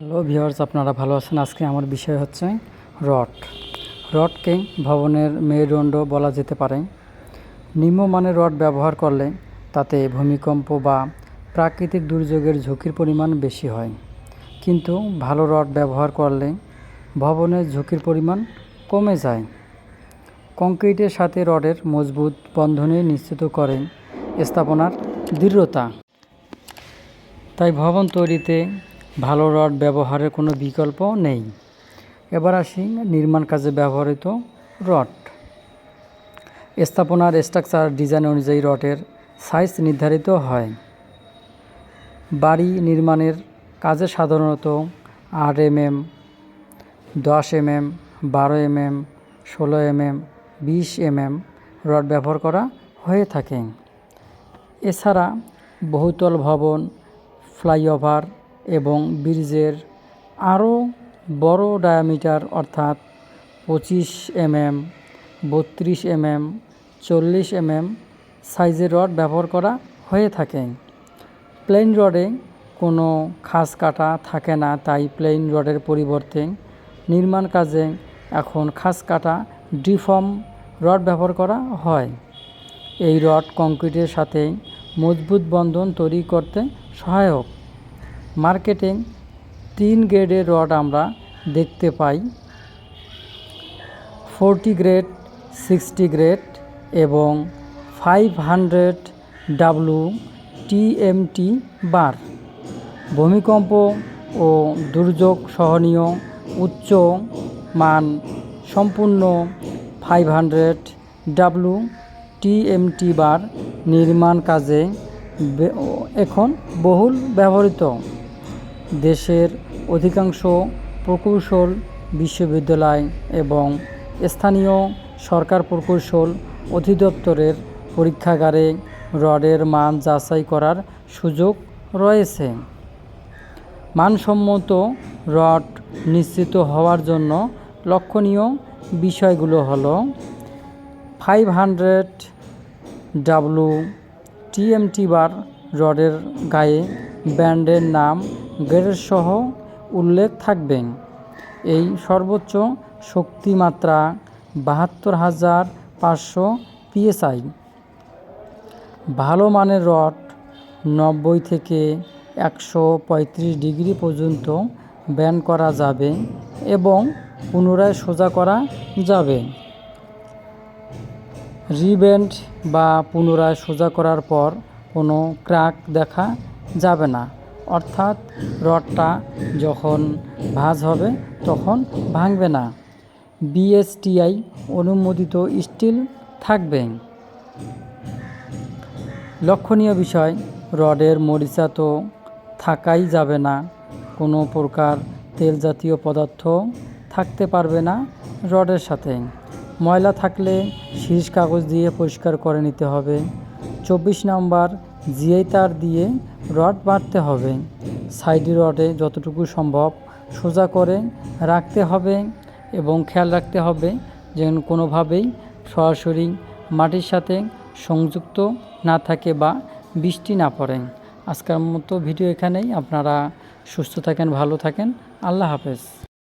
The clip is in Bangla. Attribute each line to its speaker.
Speaker 1: হ্যালো ভিউয়ার্স, আপনারা ভালো আছেন? আজকে আমার বিষয় হচ্ছে রড। রডকে ভবনের মেরুদণ্ড বলা যেতে পারে। নিম্নমানের রড ব্যবহার করলে তাতে ভূমিকম্প বা প্রাকৃতিক দুর্যোগের ঝুঁকির পরিমাণ বেশি হয়। কিন্তু ভালো রড ব্যবহার করলে ভবনের ঝুঁকির পরিমাণ কমে যায়। কংক্রিটের সাথে রডের মজবুত বন্ধনে নিশ্চিত করে স্থাপনার দৃঢ়তা। তাই ভবন তৈরিতে ভালো রড ব্যবহারের কোনো বিকল্প নেই। এবার আসি নির্মাণ কাজে ব্যবহৃত রড। স্থাপনার স্ট্রাকচার ডিজাইন অনুযায়ী রডের সাইজ নির্ধারিত হয়। বাড়ি নির্মাণের কাজে সাধারণত আট এমএম, দশ এমএম, বারো এমএম, ষোলো এমএম, বিশ এম এম রড ব্যবহার করা হয়ে থাকে। এছাড়া বহুতল ভবন, ফ্লাইওভার এবং ব্রিজের আরও বড় ডায়ামিটার অর্থাৎ পঁচিশ এমএম বত্রিশ এমএম চল্লিশ এমএম সাইজের রড ব্যবহার করা হয়ে থাকে। প্লেন রডে কোনো খাস কাটা থাকে না, তাই প্লেন রডের পরিবর্তে নির্মাণ কাজে এখন খাস কাটা ডিফর্ম রড ব্যবহার করা হয়। এই রড কংক্রিটের সাথে মজবুত বন্ধন তৈরি করতে সহায়ক। মার্কেটে তিন গ্রেডের রড আমরা দেখতে পাই। ফোরটি গ্রেড, সিক্সটি গ্রেড এবং five hundred W TMT bar. ভূমিকম্প ও দুর্যোগ সহনীয় উচ্চ মান সম্পূর্ণ five hundred W TMT bar নির্মাণ কাজে এখন বহুল ব্যবহৃত। দেশের অধিকাংশ প্রকৌশল বিশ্ববিদ্যালয় এবং স্থানীয় সরকার প্রকৌশল অধিদপ্তরের পরীক্ষাগারে রডের মান যাচাই করার সুযোগ রয়েছে। মানসম্মত রড নিশ্চিত হওয়ার জন্য লক্ষণীয় বিষয়গুলো হলো five hundred W TMT bar রডের গায়ে ব্র্যান্ডের নাম গ্রেডের সহ উল্লেখ থাকবে এই সর্বোচ্চ শক্তিমাত্রা বাহাত্তর হাজার পাঁচশো পিএসআই। ভালো মানের রড নব্বই থেকে একশো পঁয়ত্রিশ ডিগ্রি পর্যন্ত ব্যান করা যাবে এবং পুনরায় সোজা করা যাবে। রিবেন্ড বা পুনরায় সোজা করার পর কোনো ক্র্যাক দেখা যাবে না। অর্থাৎ রডটা যখন ভাঁজ হবে তখন ভাঙবে না। বিএসটিআই অনুমোদিত স্টিল থাকবে। লক্ষণীয় বিষয়, রডের মরিচা তো থাকাই যাবে না। কোনো প্রকার তেল জাতীয় পদার্থ থাকতে পারবে না রডের সাথে। ময়লা থাকলে শীষ কাগজ দিয়ে পরিষ্কার করে নিতে হবে। চব্বিশ নাম্বার জিআই তার দিয়ে রড বাঁধতে হবে। সাইডি রডে যতটুকু সম্ভব সোজা করে রাখতে হবে এবং খেয়াল রাখতে হবে যেন কোনোভাবেই সরাসরি মাটির সাথে সংযুক্ত না থাকে বা বৃষ্টি না পড়ে। আজকের মতো ভিডিও এখানেই। আপনারা সুস্থ থাকেন, ভালো থাকেন। আল্লাহ হাফেজ।